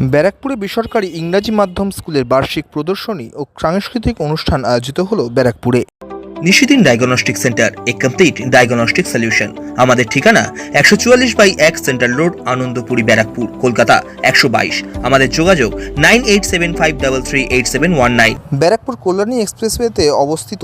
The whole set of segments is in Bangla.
ব্যারাকপুরে বেসরকারি ইংরাজি মাধ্যম স্কুলের বার্ষিক প্রদর্শনী ও সাংস্কৃতিক অনুষ্ঠান আয়োজিত হলো ব্যারাকপুরে। নিশিদিন ডায়াগনস্টিক সেন্টার এ কমপ্লিট ডায়াগনস্টিক সলিউশন। আমাদের ঠিকানা একশো চুয়াল্লিশ বাই এক সেন্ট্রাল রোড আনন্দপুরি ব্যারাকপুর কলকাতা একশো বাইশ। আমাদের যোগাযোগ nine eight seven five double three eight seven one nine. Barrackpore Kalyani এক্সপ্রেসওয়েতে অবস্থিত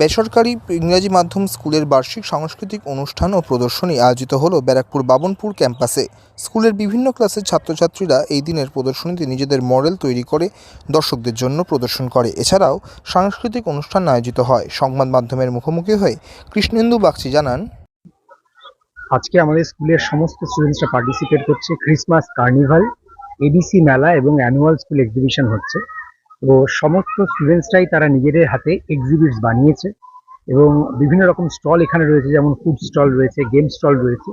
বেসরকারি ইংরাজি মাধ্যম স্কুলের বার্ষিক সাংস্কৃতিক অনুষ্ঠান ও প্রদর্শনী আয়োজিত হলো ব্যারাকপুর বাবনপুর ক্যাম্পাসে। স্কুলের বিভিন্ন ক্লাসের ছাত্রছাত্রীরা এই দিনের প্রদর্শনীতে নিজেদের মডেল তৈরি করে দর্শকদের জন্য প্রদর্শন করে। এছাড়াও সাংস্কৃতিক অনুষ্ঠান আয়োজিত হয়। সংবাদ মাধ্যমের মুখোমুখি হয়ে কৃষ্ণেন্দু বাগচি জানান, আজকে আমাদের স্কুলের সমস্ত স্টুডেন্টসরা পার্টিসিপেট করছে। ক্রিসমাস কার্নিভাল এবিসি মেলা এবং অ্যানুয়াল স্কুল এক্সিবিশন হচ্ছে। তো সমস্ত স্টুডেন্টসরাই তারা নিজেদের হাতে এক্সিবিটস বানিয়েছে এবং বিভিন্ন রকম স্টল এখানে রয়েছে, যেমন ফুড স্টল রয়েছে গেম স্টল রয়েছে।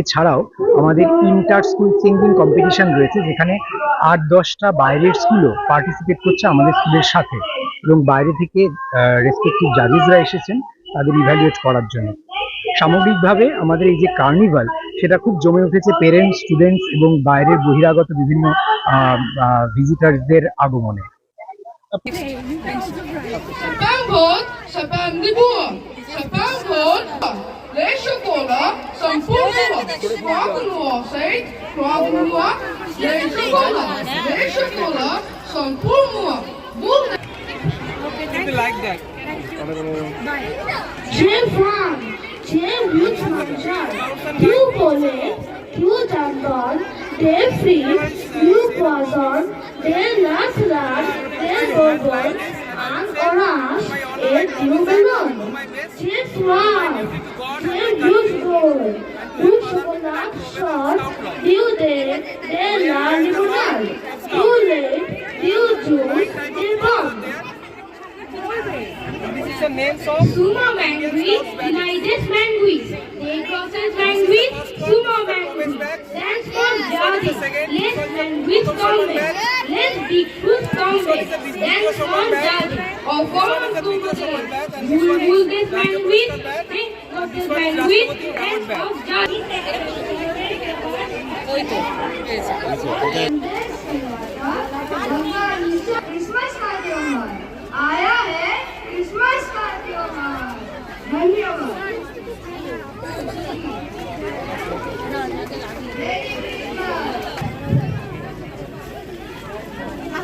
এছাড়াও আমাদের ইন্টার স্কুল সিঙ্গিং কম্পিটিশন রয়েছে, যেখানে আট দশটা বাইরের স্কুলও পার্টিসিপেট করছে আমাদের স্কুলের সাথে এবং বাইরে থেকে রেসপেক্টিভ জাজেসরা এসেছেন তাদের ইভ্যালুয়েট করার জন্য। সামগ্রিকভাবে আমাদের এই যে কার্নিভাল সেটা খুব জমে উঠেছে পেরেন্টস স্টুডেন্টস এবং বাইরের বহিরাগত বিভিন্ন ভিজিটার্সদের আগমনে। Samband, samband de boa, samband, lees cola, samband, smaken loa, zij, smaken loa, lees cola, lees cola, samband. You like that. যে ফান যে উইচ মানজার ইউ বলে ইউ দান্দন দে ফ্রি ইউ পাজন দে লাস লাস Suma bubbles United orange they are liberal. Suma. Jarring. Let's and with combat. Let's be good combat. Then not jarring. Or common combat. You will get bandwidth. Think of the bandwidth and of jarring. Christmas का त्योहार आया है क्रिसमस का त्योहार धन्यवाद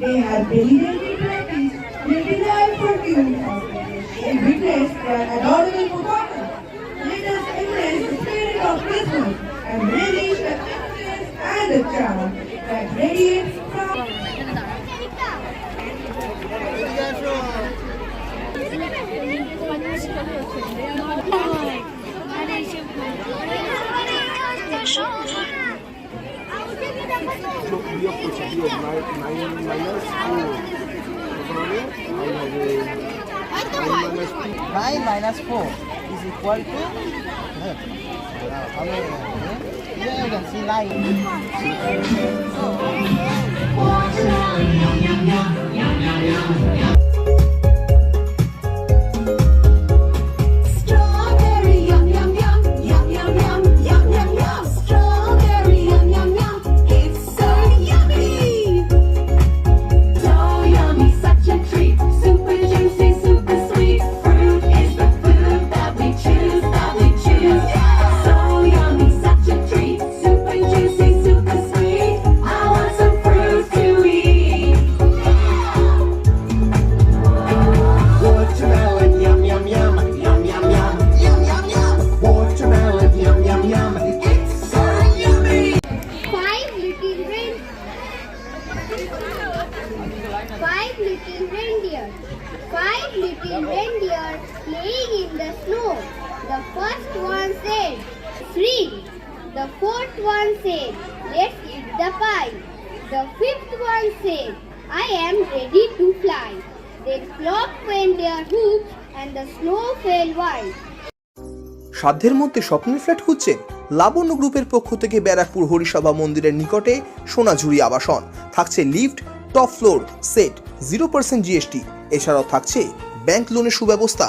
They have diligently practiced desire for giving and witness their adorable performance. Let us embrace the spirit of Christmas and relish the happiness and the charm that radiates from nine যোগ বিয়োগ করছি বিয়োগ nine minus four nine minus four is equal to আমি nine first one said, three. The fourth one said, let's eat the pie. The fifth one said, I am ready to fly. Then flock went their hoops and the snow fell white. সাধ্যের মধ্যে স্বপ্নের ফ্ল্যাট খুঁজছেন লাবণ্য গ্রুপের পক্ষ থেকে ব্যারাকপুর হরিসভা মন্দিরের নিকটে সোনাঝুরি আবাসন থাকছে lift top floor set zero percent GST এছাড়াও থাকছে ব্যাংক লোনের সুব্যবস্থা